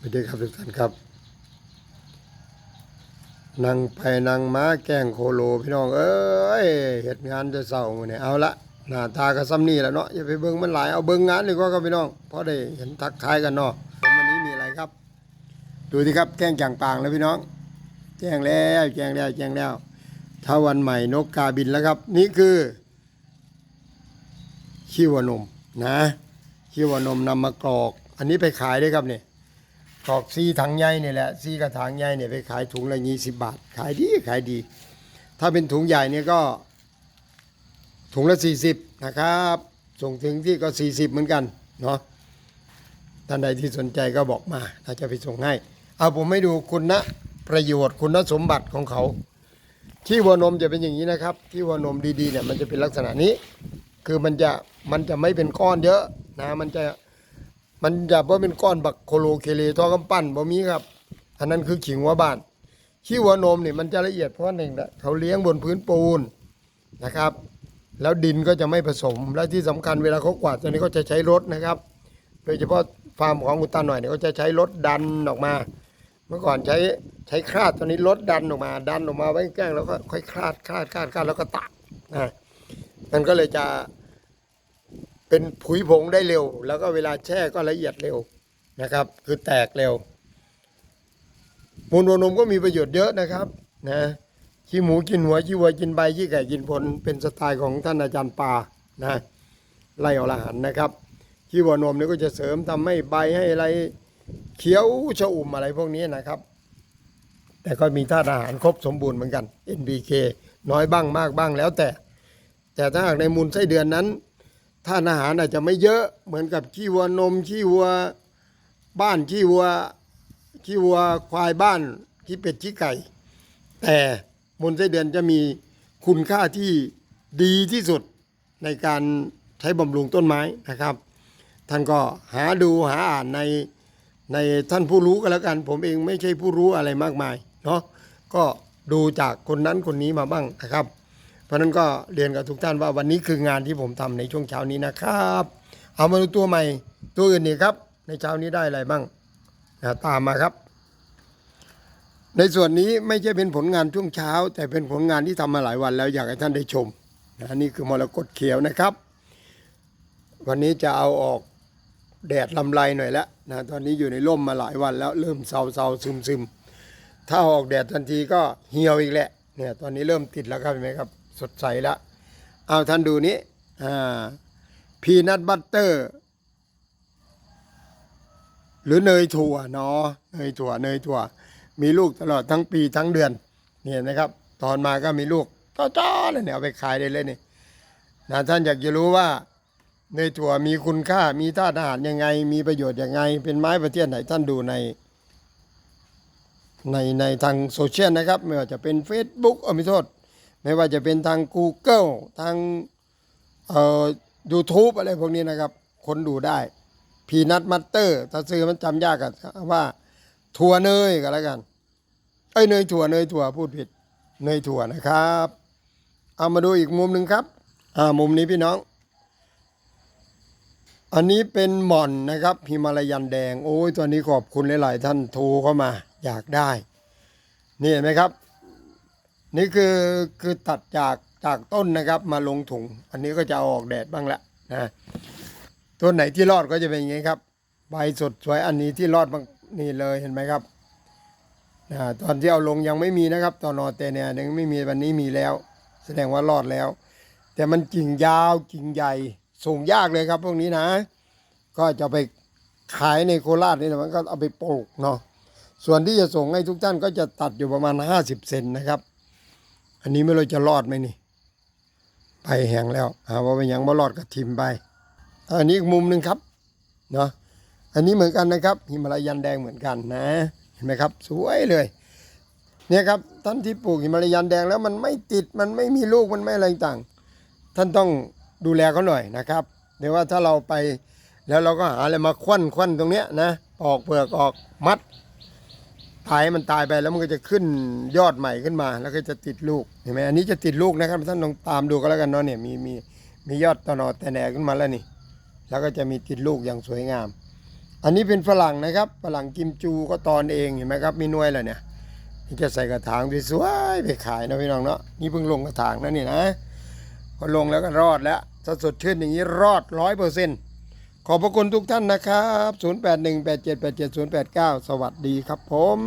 สวัสดีครับทุกท่านครับนั่งไปนั่งม้าแก้งโคโลพี่น้อง เอ้ยเหตุงานจะเศร้าเนี่ยเอาละหน้าตาก็ซ้ำนี่แหละเนาะอย่าไปเบิ่งมันหลายเอาเบิ่งงานดีกว่าครับพี่น้องเพราะได้เห็นทักทายกันเนาะผมวันนี้มีอะไรครับ ดูสิครับแก้งจางปางแล้วพี่น้อง แจ้งแล้วแจ้งแล้วแจ้งแล้วถ้าวันใหม่นกกาบินแล้วครับ นี่คือขี้วัวนมนะขี้วัวนมนำมากรอก อันนี้ไปขายได้ครับเนี่ย กรอกซีถังใหญ่นี่แหละซีกระถางใหญ่เนี่ยไปขายถุงละยี่สิบบาท ขายดีขายดี ถ้าเป็นถุงใหญ่เนี่ยก็ ถุงละสี่สิบนะครับ ส่งถึงที่ก็สี่สิบเหมือนกันเนาะท่านใดที่สนใจก็บอกมาเราจะไปส่งให้ เอาผมไม่ดูคุณนะประโยชน์คุณสมบัติของเขา ที่วัวนมจะเป็นอย่างนี้นะครับ ที่วัวนมดีๆเนี่ยมันจะเป็นลักษณะนี้ คือมันจะมันจะไม่เป็นก้อนเยอะนะมันจะ มันจะว่าเป็นก้อนบักโคโลเคเลทอกำปั้นบ่มีครับ อันนั้นคือขิงหัวบ้านขี้หัวนมนี่มันจะละเอียดเพราะว่าหนึ่งนะเขาเลี้ยงบนพื้นปูนนะครับ แล้วดินก็จะไม่ผสม และที่สำคัญเวลาเขากวาดตัวนี้ก็จะใช้รถนะครับ โดยเฉพาะฟาร์มของคุณตาหน่อยเนี่ยเขาจะใช้รถดันออกมา เมื่อก่อนใช้ใช้คราดตัวนี้รถดันออกมา ดันออกมาไว้แกล้งแล้วก็ค่อยคลาดคลาดคลาดคลาดแล้วก็ตักนะมันก็เลยจะ เป็นผุยผงได้เร็ว แล้วก็เวลาแช่ก็ละเอียดเร็วนะครับ คือแตกเร็ว มูลวัวนมก็มีประโยชน์เยอะนะครับนะขี้หมูกินหัวขี้วัวกินใบขี้ไก่กินผลเป็นสไตล์ของท่านอาจารย์ปานะไล่อรหันนะครับขี้วัวนมนี่ก็จะเสริมทำให้ใบให้อะไรเขียวชอุ่มอะไรพวกนี้นะครับ แต่ก็มีธาตุอาหารครบสมบูรณ์เหมือนกัน NPK น้อยบ้างมากบ้างแล้วแต่ แต่ถ้าหากในมูลไส้เดือนนั้น ท่านอาหารอาจจะไม่เยอะเหมือนกับขี้วัวนมขี้วัวบ้านขี้วัวขี้วัวควายบ้านขี้เป็ดขี้ไก่ แต่มูลไส้เดือนจะมีคุณค่าที่ดีที่สุดในการใช้บำรุงต้นไม้นะครับ ท่านก็หาดูหาอ่านในในท่านผู้รู้ก็แล้วกัน ผมเองไม่ใช่ผู้รู้อะไรมากมายเนาะก็ดูจากคนนั้นคนนี้มาบ้างนะครับ เพราะนั้นก็เรียนกับทุกท่านว่าวันนี้คืองานที่ผมทำในช่วงเช้านี้นะครับ เอามาดูตัวใหม่ตัวอื่นนี่ครับ ในเช้านี้ได้อะไรบ้างนะตามมาครับ ในส่วนนี้ไม่ใช่เป็นผลงานช่วงเช้า แต่เป็นผลงานที่ทำมาหลายวันแล้วอยากให้ท่านได้ชมนะนี่คือมรกตเขียวนะครับ วันนี้จะเอาออกแดดลำไรหน่อยแล้วนะตอนนี้อยู่ในร่มมาหลายวันแล้วเริ่มเซาเซาซึมซึมๆถ้าออกแดดทันทีก็เหี่ยวอีกแหละเนี่ยตอนนี้เริ่มติดแล้วครับเห็นไหมครับ สดใสแล้วเอาท่านดูนี้อ่าพีนัทบัตเตอร์ หรือเนยถั่วเนาะเนยถั่วเนยถั่ว มีลูกตลอดทั้งปีทั้งเดือนเนี่ยนะครับ ตอนมาก็มีลูกจ้อๆเลยเนี่ยเอาไปขายได้เลยนี่นะท่านอยากจะรู้ว่าเนยถั่วมีคุณค่ามีธาตุอาหารยังไง มีประโยชน์ยังไง เป็นไม้ประเทศไหนท่านดูใน ในในทางโซเชียลนะครับ ไม่ว่าจะเป็น Facebook เออไม่โทษ ไม่ว่าจะเป็นทาง Google ทางเอ่อ YouTube อะไรพวกนี้นะครับ คนดูได้ พีนัทมัตเตอร์ ถ้าซื้อมันจำยากกันว่า ถั่วเนยก็แล้วกัน เอ้ยเนยถั่วเนยถั่วพูดผิด เนยถั่วนะครับ เอามาดูอีกมุมหนึ่งครับ อ่ามุมนี้พี่น้อง อันนี้เป็นหม่อนนะครับฮิมาลายันแดง โอ้ยตัวนี้ขอบคุณหลาย ๆ ท่านโทรเข้ามา อยากได้ นี่เห็นไหมครับ นี่คือคือตัดจากจากต้นนะครับมาลงถุง อันนี้ก็จะเอาออกแดดบ้างละนะตัวไหนที่รอดก็จะเป็นอย่างนี้ครับใบสดสวยอันนี้ที่รอดบางนี่เลยเห็นไหมครับนะตอนที่เอาลงยังไม่มีนะครับ ตอนนอเตเนี่ยยังไม่มีวันนี้มีแล้ว แสดงว่ารอดแล้ว แต่มันกิ่งยาวกิ่งใหญ่ส่งยากเลยครับพวกนี้นะ ก็จะไปขายในโคราชนี่นะมันก็เอาไปปลูกเนาะส่วนที่จะส่งให้ทุกท่านก็จะตัดอยู่ประมาณ 50 เซนนะครับ อันนี้ไม่รู้จะรอดไหมนี่ไปแหงแล้วหาว่าเป็นหยังบ่รอดก็ทิมไปอันนี้อีกมุมหนึ่งครับเนาะอันนี้เหมือนกันนะครับหิมาลายันแดงเหมือนกันนะเห็นไหมครับ สวยเลย เนี่ยครับท่านที่ปลูกหิมาลายันแดงแล้วมันไม่ติดมันไม่มีลูกมันไม่อะไรต่างท่านต้องดูแลเขาหน่อยนะครับเดี๋ยวว่าถ้าเราไปแล้วเราก็หาอะไรมาควันควันตรงเนี้ยนะออกเปลือกออกมัด ตายมันตายไปแล้วมันก็จะขึ้นยอดใหม่ขึ้นมา แล้วก็จะติดลูกเห็นไหมอันนี้จะติดลูกนะครับท่านลองตามดูก็แล้วกันเนาะเนี่ยมีมีมียอดตอนอแต่แหนขึ้นมาแล้วนี่ แล้วก็จะมีติดลูกอย่างสวยงาม อันนี้เป็นฝรั่งนะครับฝรั่งกิมจูก็ตอนเองเห็นไหมครับมีน่วยแล้วเนี่ยนี่จะใส่กระถางสวยๆไปขายนะพี่น้องเนาะนี่เพิ่งลงกระถางนะนี่นะพอลงแล้วก็รอดแล้วถ้าสดชื่นอย่างนี้รอดร้อยเปอร์เซ็นต์ ขอบพระคุณทุกท่านนะครับ 0818787089 สวัสดีครับผม